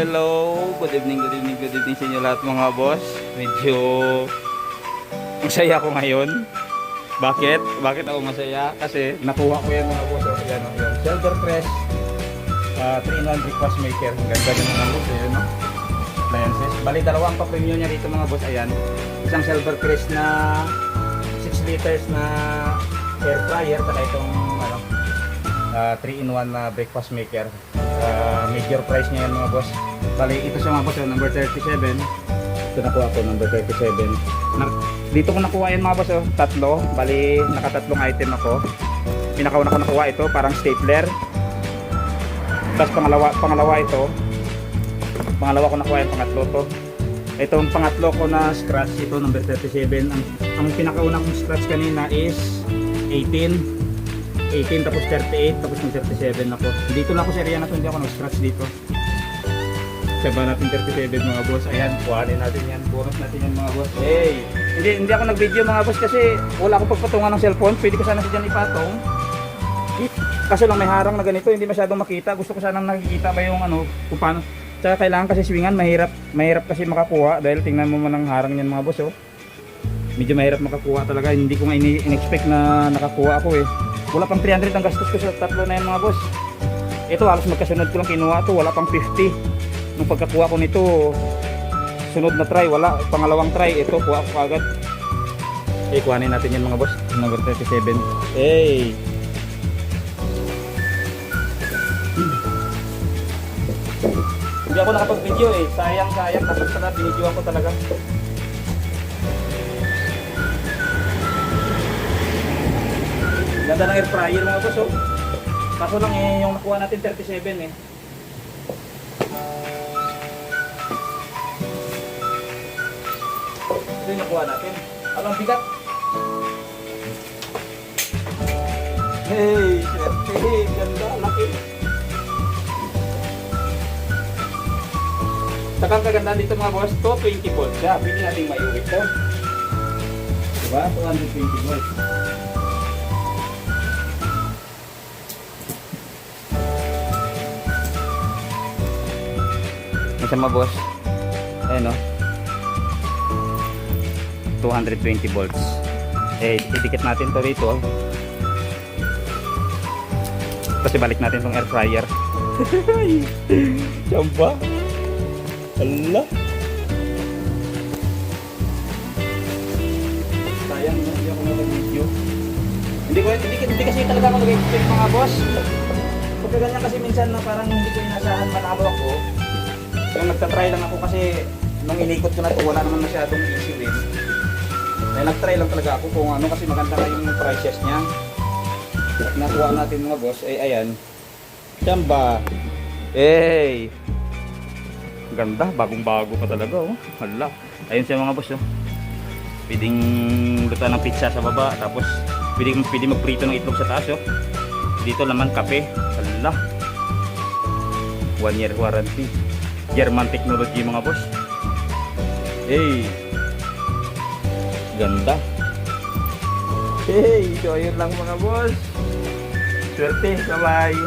Hello, good evening, good evening, good evening sa inyo lahat mga boss. Medyo masaya ako ngayon. Bakit? Bakit ako masaya? Kasi nakuha ko yan mga boss. Oh, yan, yung Silver Crest uh, 3-in-1 breakfast maker. Ang ganda din mga boss. Ayan, no? Appliances. Bali, dalawang pa-premium niya rito mga boss. Ayan. Isang Silver Crest na 6 liters na air fryer. Saka itong uh, 3-in-1 na breakfast maker. Uh, major price niya yan mga boss. Bali, ito siya mga boss, oh, number 37. Ito nakuha ko, number 37. Na, dito ko nakuha yan mga boss, oh, tatlo. Bali, nakatatlong item ako. Pinakauna ko nakuha ito, parang stapler. Tapos pangalawa, pangalawa ito. Pangalawa ko nakuha yung pangatlo to. Itong pangatlo ko na scratch ito, number 37. Ang, ang pinakauna kong scratch kanina is 18. 18 tapos 38 tapos ng 37 ako. Dito lang ako sa area na to, hindi ako nag-scratch dito. Saba natin 37 mga boss. Ayan, kuhanin natin yan. Bonus natin yan mga boss. Hey! Hindi, hindi ako nag-video mga boss kasi wala akong pagpatungan ng cellphone. Pwede ko sana si dyan ipatong. Kaso lang may harang na ganito, hindi masyadong makita. Gusto ko sanang nakikita ba yung ano, kung paano. Tsaka kailangan kasi swingan, mahirap, mahirap kasi makakuha dahil tingnan mo man ang harang niyan mga boss oh. Medyo mahirap makakuha talaga. Hindi ko nga in-expect na nakakuha ako eh. Wala pang 300 ang gastos ko sa tatlo na yan mga boss. Ito halos magkasunod ko lang kinuha to, wala pang 50. Nung pagkakuha ko nito, sunod na try, wala. Pangalawang try, ito, kuha ko agad. Eh, kuhanin natin yan mga boss. Number 37. Hey! Hindi ako nakapag-video eh. Sayang, sayang. Dapat pala, binidyoan ko talaga. Ganda ng air fryer mga boss oh. Kaso lang eh, yung nakuha natin 37 eh. Ito yung nakuha natin. Alam bigat. Hey, swerte. Hey, ganda, laki. Saka ang kagandaan dito mga boss, to 20 volts siya. Pwede natin maiuwi to. Diba? 220 volts. Isa mga boss. Ayan o. 220 volts. Eh, idikit natin to rito. Kasi balik natin tong air fryer. Chamba. Allah. Sayang na hindi ako nag-video. Hindi ko hindi, hindi kasi talaga ako nag-expect mga boss. Pagka ganyan kasi minsan na parang hindi ko inasahan manalo ako. Kaya nagtatry lang ako kasi nung inikot ko na ito, wala naman masyadong easy win. Kaya nagtry lang talaga ako kung ano kasi maganda na yung prices niya. At nakuha natin mga boss, eh ayan. Chamba. Hey! Ganda, bagong-bago pa talaga oh. Hala. Ayun siya mga boss oh. Pwedeng luto ng pizza sa baba, tapos pwedeng pwede magprito ng itlog sa taas oh. Dito naman kape. Hala. One year warranty. German technology mga boss. Hey. Ganda. Hey, so ayun lang mga boss. Swerte, bye-bye.